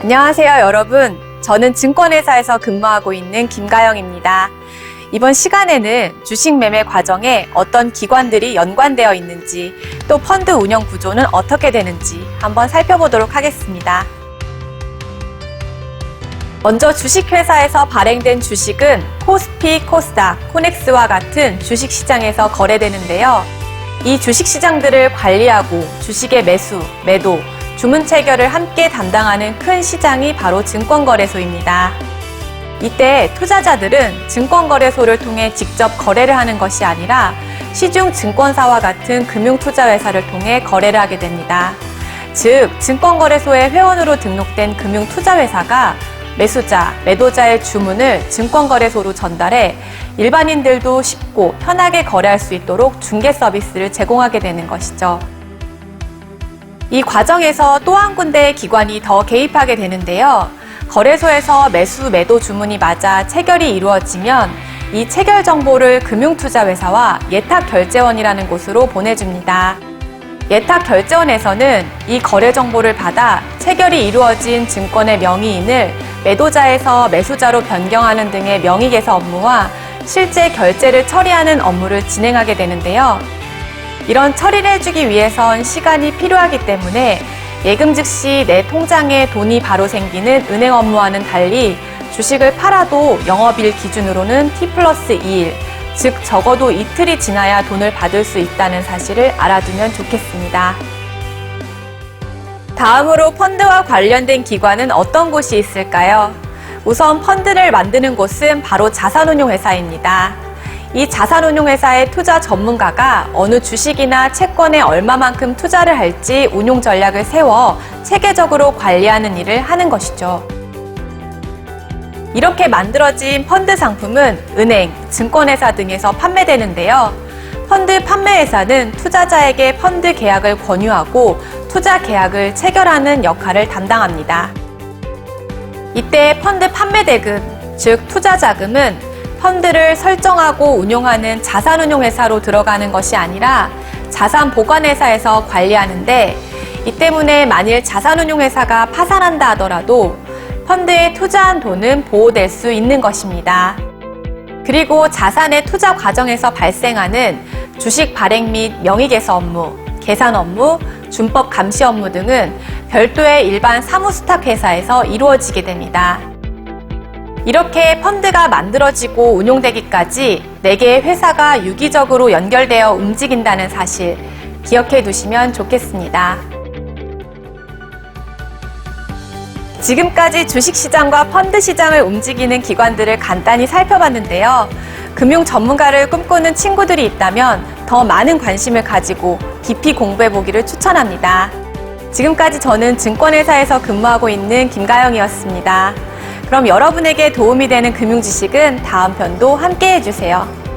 안녕하세요, 여러분. 저는 증권회사에서 근무하고 있는 김가영입니다. 이번 시간에는 주식 매매 과정에 어떤 기관들이 연관되어 있는지, 또 펀드 운영 구조는 어떻게 되는지 한번 살펴보도록 하겠습니다. 먼저 주식회사에서 발행된 주식은 코스피, 코스닥, 코넥스와 같은 주식시장에서 거래되는데요. 이 주식시장들을 관리하고 주식의 매수, 매도, 주문 체결을 함께 담당하는 큰 시장이 바로 증권거래소입니다. 이때 투자자들은 증권거래소를 통해 직접 거래를 하는 것이 아니라 시중 증권사와 같은 금융투자회사를 통해 거래를 하게 됩니다. 즉, 증권거래소에 회원으로 등록된 금융투자회사가 매수자, 매도자의 주문을 증권거래소로 전달해 일반인들도 쉽고 편하게 거래할 수 있도록 중개 서비스를 제공하게 되는 것이죠. 이 과정에서 또 한 군데의 기관이 더 개입하게 되는데요. 거래소에서 매수, 매도 주문이 맞아 체결이 이루어지면 이 체결 정보를 금융투자회사와 예탁결제원이라는 곳으로 보내줍니다. 예탁결제원에서는 이 거래 정보를 받아 체결이 이루어진 증권의 명의인을 매도자에서 매수자로 변경하는 등의 명의개서 업무와 실제 결제를 처리하는 업무를 진행하게 되는데요. 이런 처리를 해주기 위해선 시간이 필요하기 때문에 예금 즉시 내 통장에 돈이 바로 생기는 은행 업무와는 달리 주식을 팔아도 영업일 기준으로는 T 플러스 2일, 즉 적어도 이틀이 지나야 돈을 받을 수 있다는 사실을 알아두면 좋겠습니다. 다음으로 펀드와 관련된 기관은 어떤 곳이 있을까요? 우선 펀드를 만드는 곳은 바로 자산운용회사입니다. 이 자산운용회사의 투자 전문가가 어느 주식이나 채권에 얼마만큼 투자를 할지 운용 전략을 세워 체계적으로 관리하는 일을 하는 것이죠. 이렇게 만들어진 펀드 상품은 은행, 증권회사 등에서 판매되는데요. 펀드 판매회사는 투자자에게 펀드 계약을 권유하고 투자 계약을 체결하는 역할을 담당합니다. 이때 펀드 판매 대금, 즉 투자 자금은 펀드를 설정하고 운용하는 자산운용회사로 들어가는 것이 아니라 자산보관회사에서 관리하는데 이 때문에 만일 자산운용회사가 파산한다 하더라도 펀드에 투자한 돈은 보호될 수 있는 것입니다. 그리고 자산의 투자 과정에서 발생하는 주식 발행 및 명의개서 업무, 계산 업무, 준법 감시 업무 등은 별도의 일반 사무수탁 회사에서 이루어지게 됩니다. 이렇게 펀드가 만들어지고 운용되기까지 4개의 회사가 유기적으로 연결되어 움직인다는 사실 기억해 두시면 좋겠습니다. 지금까지 주식시장과 펀드시장을 움직이는 기관들을 간단히 살펴봤는데요. 금융 전문가를 꿈꾸는 친구들이 있다면 더 많은 관심을 가지고 깊이 공부해 보기를 추천합니다. 지금까지 저는 증권회사에서 근무하고 있는 김가영이었습니다. 그럼 여러분에게 도움이 되는 금융 지식은 다음 편도 함께 해주세요.